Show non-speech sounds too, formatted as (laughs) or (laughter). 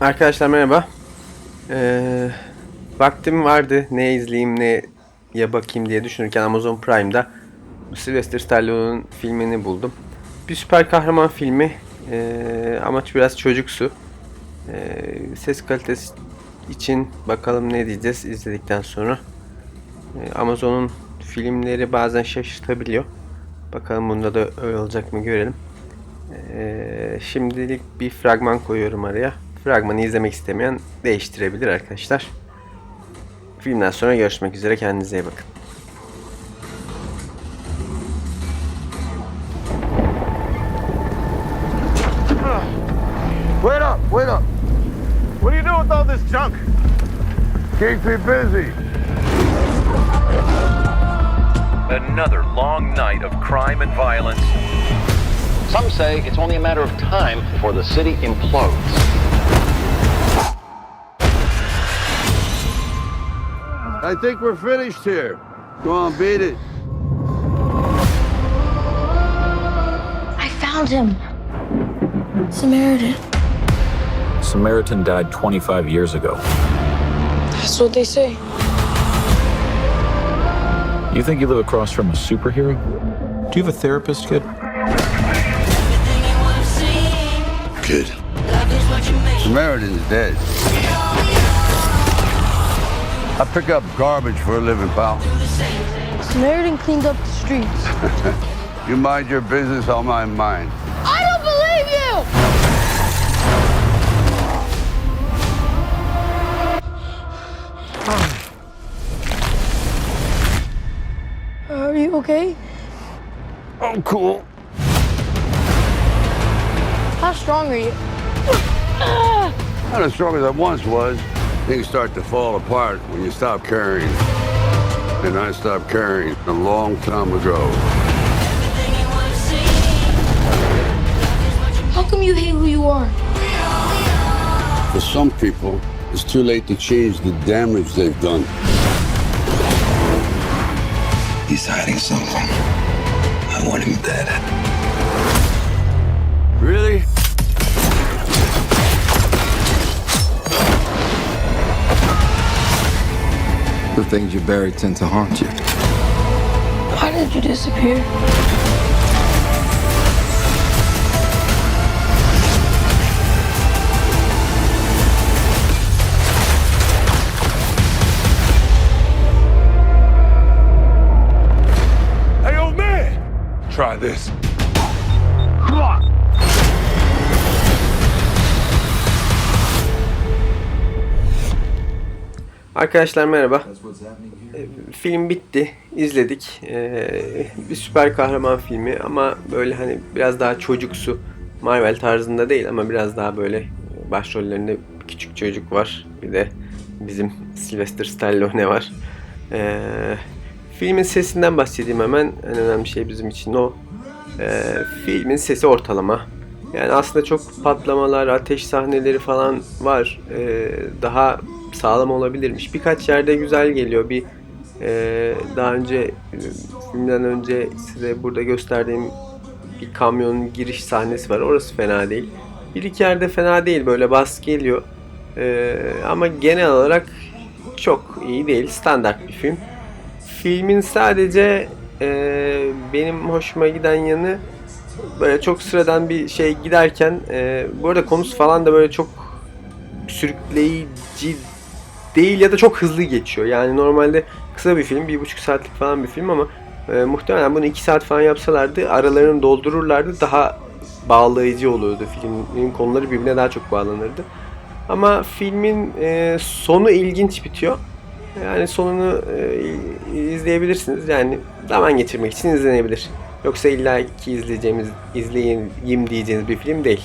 Arkadaşlar merhaba. Ee, vaktim vardı ne izleyeyim ne ya bakayım diye düşünürken Amazon Prime'da Sylvester Stallone'un filmini buldum. Bir süper kahraman filmi ee, amaç biraz çocuksu. Ee, ses kalitesi için bakalım ne diyeceğiz izledikten sonra. Ee, Amazon'un filmleri bazen şaşırtabiliyor. Bakalım bunda da öyle olacak mı görelim. Ee, şimdilik bir fragman koyuyorum araya. Fragmanı izlemek istemeyen değiştirebilir arkadaşlar. Filmden sonra görüşmek üzere. Kendinize iyi bakın. Wait up, wait up. What do you do with all this junk? Keep me busy. Another long night of crime and violence. Some say it's only a matter of time before the city implodes. I think we're finished here. Go on, beat it. I found him. Samaritan. Samaritan died 25 years ago. That's what they say. You think you live across from a superhero? Do you have a therapist, kid? Good. Samaritan's dead. I pick up garbage for a living, pal. Samaritan cleaned up the streets. (laughs) You mind your business, I'll mind mine. I don't believe you! (sighs) Are you okay? I'm cool. How strong are you? (sighs) Not as strong as I once was. Things start to fall apart when you stop caring. And I stopped caring a long time ago. How come you hate who you are? For some people, it's too late to change the damage they've done. He's hiding something. I want him dead. Things you bury tend to haunt you. Why did you disappear? Hey, old man! Try this. Arkadaşlar merhaba. Ee, Film bitti. izledik. Ee, bir süper kahraman filmi ama böyle hani biraz daha çocuksu. Marvel tarzında değil ama biraz daha böyle başrollerinde bir küçük çocuk var. Bir de bizim Sylvester Stallone var. Ee, filmin sesinden bahsedeyim hemen. En önemli şey bizim için o. Ee, filmin sesi ortalama. Yani aslında çok patlamalar, ateş sahneleri falan var. Ee, daha sağlam olabilirmiş. Birkaç yerde güzel geliyor. Bir e, daha önce e, filmden önce size burada gösterdiğim bir kamyonun giriş sahnesi var. Orası fena değil. Bir iki yerde fena değil. Böyle bas geliyor. Ee, ama genel olarak çok iyi değil. Standart bir film. Filmin sadece e, benim hoşuma giden yanı böyle çok sıradan bir şey giderken e, bu arada konusu falan da böyle çok sürükleyici değil ya da çok hızlı geçiyor. Yani normalde kısa bir film, bir buçuk saatlik falan bir film ama e, muhtemelen bunu iki saat falan yapsalardı aralarını doldururlardı daha bağlayıcı olurdu. Filmin konuları birbirine daha çok bağlanırdı. Ama filmin e, sonu ilginç bitiyor. Yani sonunu e, izleyebilirsiniz. Yani zaman geçirmek için izlenebilir. Yoksa illa ki izleyeceğimiz, izleyeyim diyeceğiniz bir film değil.